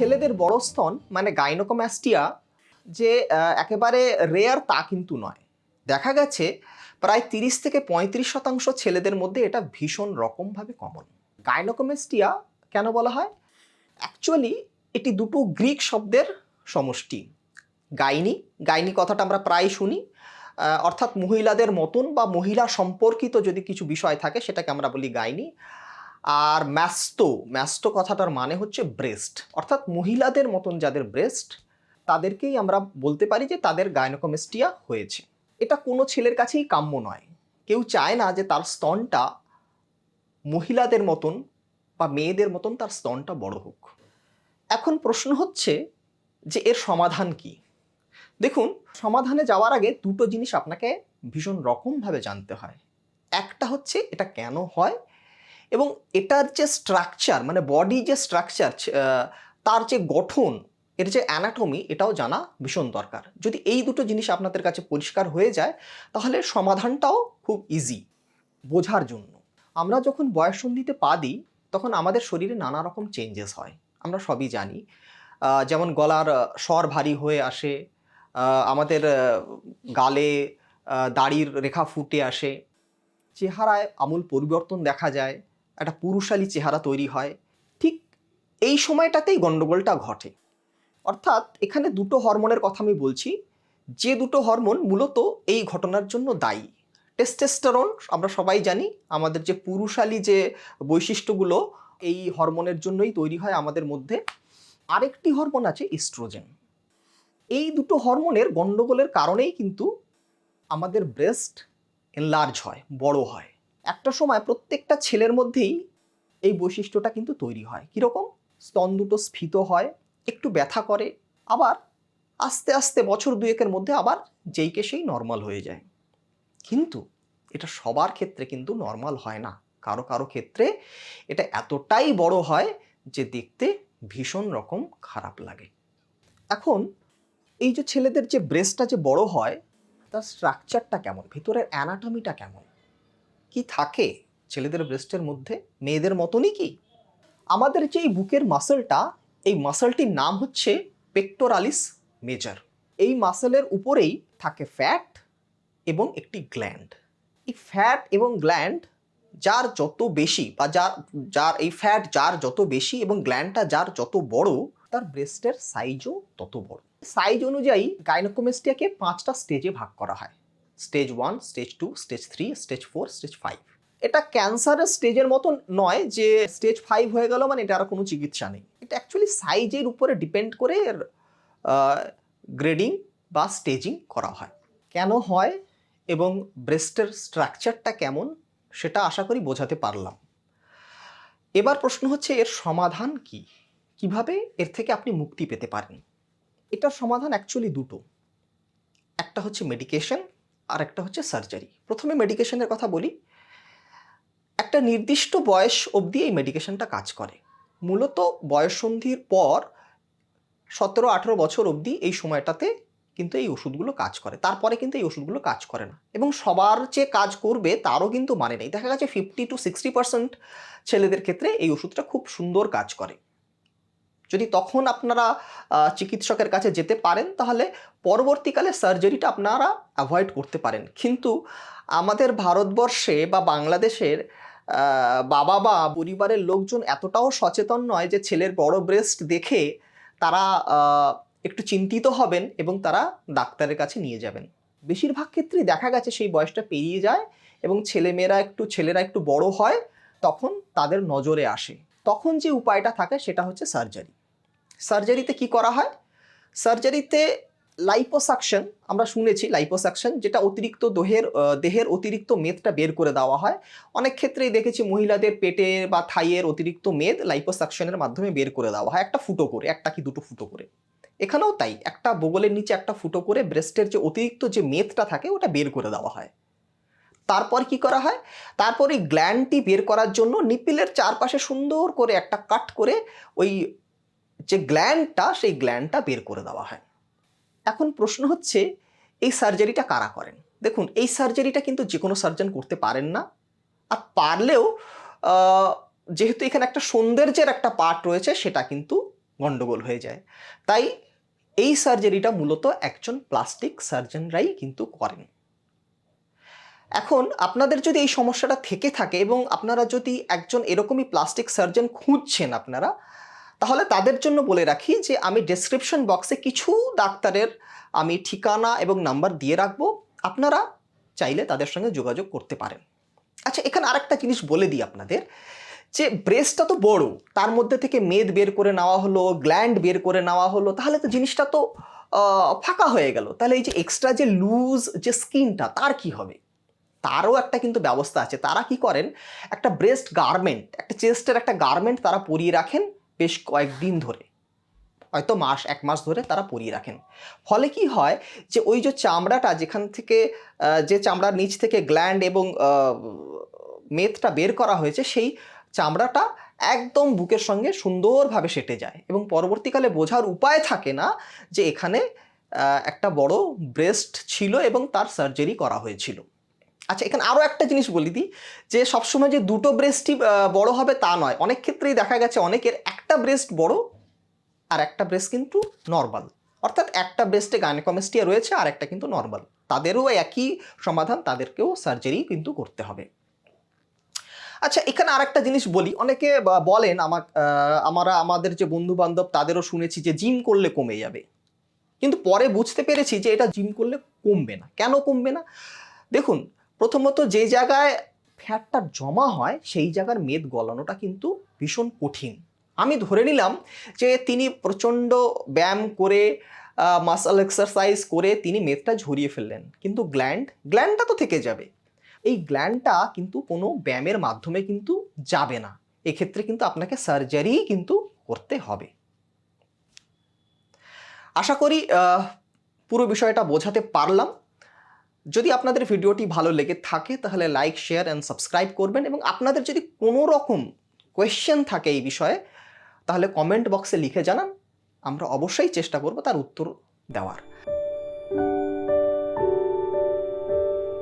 ছেলেদের বড় স্তন মানে গাইনোকোম্যাস্টিয়া যে একেবারে রেয়ার তা কিন্তু নয়। দেখা গেছে প্রায় তিরিশ থেকে পঁয়ত্রিশ শতাংশ ছেলেদের মধ্যে এটা ভীষণ রকমভাবে কমন গাইনোকোমেস্টিয়া কেন বলা হয়? অ্যাকচুয়ালি এটি দুটো গ্রিক শব্দের সমষ্টি। গাইনি গাইনি কথাটা আমরা প্রায় শুনি। অর্থাৎ মহিলাদের মতন বা মহিলা সম্পর্কিত যদি কিছু বিষয় থাকে, সেটাকে আমরা বলি গাইনি। আর ম্যাস্টো ম্যাস্টো কথাটার মানে হচ্ছে ব্রেস্ট অর্থাৎ মহিলাদের মতন যাদের ব্রেস্ট তাদেরকেই আমরা বলতে পারি যে তাদের গাইনোকোমেস্টিয়া হয়েছে। এটা কোনো ছেলের কাছেই কাম্য নয়। কেউ চায় না যে তার স্তনটা মহিলাদের মতন বা মেয়েদের মতন তার স্তনটা বড় হোক। এখন প্রশ্ন হচ্ছে যে এর সমাধান কি? দেখুন, সমাধানে যাওয়ার আগে দুটো জিনিস আপনাকে ভীষণ রকমভাবে জানতে হয়। একটা হচ্ছে এটা কেন হয়? এবং এটার যে স্ট্রাকচার মানে বডি যে স্ট্রাকচার তার যে গঠন, এর যে অ্যানাটমি এটাও জানা ভীষণ দরকার। যদি এই দুটো জিনিস আপনাদের কাছে পরিষ্কার হয়ে যায়, তাহলে সমাধানটাও খুব ইজি বোঝার জন্য। আমরা যখন বয়সন্ধিতে পা দিই, তখন আমাদের শরীরে নানা রকম চেঞ্জেস হয়। আমরা সবই জানি। যেমন গলার স্বর ভারী হয়ে আসে আমাদের গালে দাড়ির রেখা ফুটে আসে। চেহারায় আমূল পরিবর্তন দেখা যায়। একটা পুরুষালী চেহারা তৈরি হয়, ঠিক এই সময়টাতেই গণ্ডগোলটা ঘটে। অর্থাৎ এখানে দুটো হরমোনের কথা আমি বলছি, যে দুটো হরমোন মূলত এই ঘটনার জন্য দায়ী। টেস্টেস্টারন, আমরা সবাই জানি, আমাদের যে পুরুষালী যে বৈশিষ্ট্যগুলো, এই হরমোনের জন্যই তৈরি হয় আমাদের মধ্যে। আরেকটি হরমোন আছে ইস্ট্রোজেন। এই দুটো হরমোনের গণ্ডগোলের কারণেই কিন্তু আমাদের ব্রেস্ট এনলার্জ হয়, বড় হয়। একটা সময় প্রত্যেকটা ছেলের মধ্যেই এই বৈশিষ্ট্যটা কিন্তু তৈরি হয়। কীরকম? স্তন দুটো স্ফীত হয়, একটু ব্যথা করে, আবার আস্তে আস্তে বছর দুয়েকের মধ্যে আবার যেইকে সেই নর্মাল হয়ে যায়। কিন্তু এটা সবার ক্ষেত্রে কিন্তু নর্মাল হয় না। কারও কারও ক্ষেত্রে এটা এতটাই বড় হয় যে দেখতে ভীষণ রকম খারাপ লাগে। এখন এই যে ছেলেদের যে ব্রেস্টটা যে বড় হয়, তার স্ট্রাকচারটা কেমন? ভিতরের অ্যানাটমিটা কেমন? কি থাকে ছেলেদের ব্রেস্টের মধ্যে? মেয়েদের মতনই কি? আমাদের যে এই বুকের মাসেলটা এই মাসেলটির নাম হচ্ছে পেক্টোরালিস মেজার এই মাসেলের উপরেই থাকে ফ্যাট এবং একটি গ্ল্যান্ড এই ফ্যাট এবং গ্ল্যান্ড যার যত বেশি বা যার যার, এই ফ্যাট যার যত বেশি এবং গ্ল্যান্ডটা যার যত বড়, তার ব্রেস্টের সাইজও তত বড়। সাইজ অনুযায়ী গাইনোকোমেস্টিয়াকে পাঁচটা স্টেজে ভাগ করা হয়। Stage one, stage two, stage three, stage four, stage five. এটা ক্যান্সারের স্টেজের মতন নয় যে স্টেজ ফাইভ হয়ে গেল মানে এটা আর কোনো চিকিৎসা নেই। এটা অ্যাকচুয়ালি সাইজের উপরে ডিপেন্ড করে, এর গ্রেডিং বা স্টেজিং করা হয়। কেন হয় এবং ব্রেস্টের স্ট্রাকচারটা কেমন সেটা আশা করি বোঝাতে পারলাম। এবার প্রশ্ন হচ্ছে, এর সমাধান কি? কীভাবে এর থেকে আপনি মুক্তি পেতে পারেন? এটার সমাধান অ্যাকচুয়ালি দুটো। একটা হচ্ছে মেডিকেশন আর একটা হচ্ছে সার্জারি প্রথমে মেডিকেশনের কথা বলি। একটা নির্দিষ্ট বয়স অবধি এই মেডিকেশনটা কাজ করে। মূলত বয়সন্ধির পর সতেরো আঠেরো বছর অবধি এই সময়টাতে কিন্তু এই ওষুধগুলো কাজ করে। তারপরে কিন্তু এই ওষুধগুলো কাজ করে না। এবং সবার যে কাজ করবে তারও কিন্তু মানে নেই। দেখা গেছে ফিফটি টু সিক্সটি পার্সেন্ট ছেলেদের ক্ষেত্রে এই ওষুধটা খুব সুন্দর কাজ করে। যদি তখন আপনারা চিকিৎসকের কাছে যেতে পারেন, তাহলে পরবর্তীকালে সার্জারিটা আপনারা অ্যাভয়েড করতে পারেন। কিন্তু আমাদের ভারতবর্ষে বা বাংলাদেশের বাবা বা পরিবারের লোকজন এতটাও সচেতন নয় যে ছেলের বড় ব্রেস্ট দেখে তারা একটু চিন্তিত হবেন এবং তারা ডাক্তারের কাছে নিয়ে যাবেন। বেশিরভাগ ক্ষেত্রেই দেখা গেছে সেই বয়সটা পেরিয়ে যায় এবং ছেলেমেয়েরা একটু, ছেলেরা একটু বড় হয়, তখন তাদের নজরে আসে। তখন যে উপায়টা থাকে সেটা হচ্ছে সার্জারি। সার্জারিতে কি করা হয়? সার্জারিতে লাইপোসাকশন আমরা শুনেছি লাইপোসাকশন যেটা অতিরিক্ত দেহের দেহের অতিরিক্ত মেদটা বের করে দেওয়া হয়। অনেক ক্ষেত্রেই দেখেছি মহিলাদের পেটে বা থাইয়ের অতিরিক্ত মেদ লাইপোসাকশনের মাধ্যমে বের করে দেওয়া হয়, একটা ফুটো করে, একটা কি দুটো ফুটো করে। এখানেও তাই, একটা বগলের নিচে একটা ফুটো করে ব্রেস্টের যে অতিরিক্ত যে মেদটা থাকে, ওটা বের করে দেওয়া হয়। তারপর কি করা হয়? তারপর এই গ্ল্যান্ডটি বের করার জন্য নিপিলের চারপাশে সুন্দর করে একটা কাট করে ওই যে গ্ল্যান্ডটা সেই গ্ল্যান্ডটা বের করে দেওয়া হয়। এখন প্রশ্ন হচ্ছে, এই সার্জারিটা কারা করেন? দেখুন, এই সার্জারিটা কিন্তু যে কোনো সার্জন করতে পারেন না। আর পারলেও যেহেতু এখানে একটা সৌন্দর্যের একটা পার্ট রয়েছে, সেটা কিন্তু গন্ডগোল হয়ে যায়। তাই এই সার্জারিটা মূলত একজন প্লাস্টিক সার্জনরাই কিন্তু করেন। এখন আপনাদের যদি এই সমস্যাটা থেকে থাকে এবং আপনারা যদি একজন এরকমই প্লাস্টিক সার্জন খুঁজছেন আপনারা তাহলে তাদের জন্য বলে রাখি যে আমি ডেসক্রিপশন বক্সে কিছু ডাক্তারের আমি ঠিকানা এবং নাম্বার দিয়ে রাখব। আপনারা চাইলে তাদের সঙ্গে যোগাযোগ করতে পারেন। আচ্ছা এখানে আরেকটা জিনিস বলে দিই আপনাদের যে ব্রেস্টটা তো বড়, তার মধ্যে থেকে মেদ বের করে নেওয়া হলো গ্ল্যান্ড বের করে নেওয়া হলো, তাহলে তো জিনিসটা তো ফাঁকা হয়ে গেল। তাহলে এই যে এক্সট্রা যে লুজ যে স্কিনটা তার কি হবে? তারও একটা কিন্তু ব্যবস্থা আছে। তারা কি করেন? একটা ব্রেস্ট গার্মেন্ট একটা চেস্টের একটা গার্মেন্ট তারা পরিয়ে রাখেন। বেশ কয়েকদিন ধরে। হয়তো মাস, এক মাস ধরে তারা পরিয়ে রাখেন। ফলে কি হয় যে, ওই যে চামড়াটা যেখান থেকে যে চামড়ার নিচ থেকে গ্ল্যান্ড এবং মেদটা বের করা হয়েছে, সেই চামড়াটা একদম বুকের সঙ্গে সুন্দরভাবে সেটে যায় এবং পরবর্তীকালে বোঝার উপায় থাকে না যে, এখানে একটা বড় ব্রেস্ট ছিল এবং তার সার্জারি করা হয়েছিল। আচ্ছা এখানে আরও একটা জিনিস বলি দিই যে, সবসময় যে দুটো ব্রেস্টই বড় হবে তা নয়। অনেক ক্ষেত্রেই দেখা গেছে, অনেকের একটা ব্রেস্ট বড় আর একটা ব্রেস্ট কিন্তু নর্মাল অর্থাৎ একটা ব্রেস্টে গাইনোকমেস্টিয়া রয়েছে আর একটা কিন্তু নর্মাল তাদেরও একই সমাধান, তাদেরকেও সার্জারি কিন্তু করতে হবে। আচ্ছা এখানে আরেকটা জিনিস বলি। অনেকে বলেন আমার আমরা, আমাদের যে বন্ধু বান্ধব তাদেরও শুনেছি যে জিম করলে কমে যাবে। কিন্তু পরে বুঝতে পেরেছি যে এটা জিম করলে কমবে না। কেন কমবে না? দেখুন, প্রথমত যে জায়গায় ফ্যাটটা জমা হয়, সেই জায়গার মেদ গলানোটা কিন্তু ভীষণ কঠিন। আমি ধরে নিলাম যে তিনি প্রচণ্ড ব্যায়াম করে মাসল এক্সারসাইজ করে তিনি মেদটা ঝরিয়ে ফেললেন। কিন্তু গ্ল্যান্ড গ্ল্যান্ডটা তো থেকে যাবে। এই গ্ল্যান্ডটা কিন্তু কোনো ব্যায়ামের মাধ্যমে কিন্তু যাবে না। এক্ষেত্রে কিন্তু আপনাকে সার্জারি কিন্তু করতে হবে। আশা করি পুরো বিষয়টা বোঝাতে পারলাম। যদি আপনাদের ভিডিওটি ভালো লেগে থাকে, তাহলে লাইক শেয়ার অ্যান্ড সাবস্ক্রাইব করবেন এবং আপনাদের যদি কোনো রকম কোয়েশ্চেন থাকে এই বিষয়ে তাহলে কমেন্ট বক্সে লিখে জানান। আমরা অবশ্যই চেষ্টা করব তার উত্তর দেওয়ার।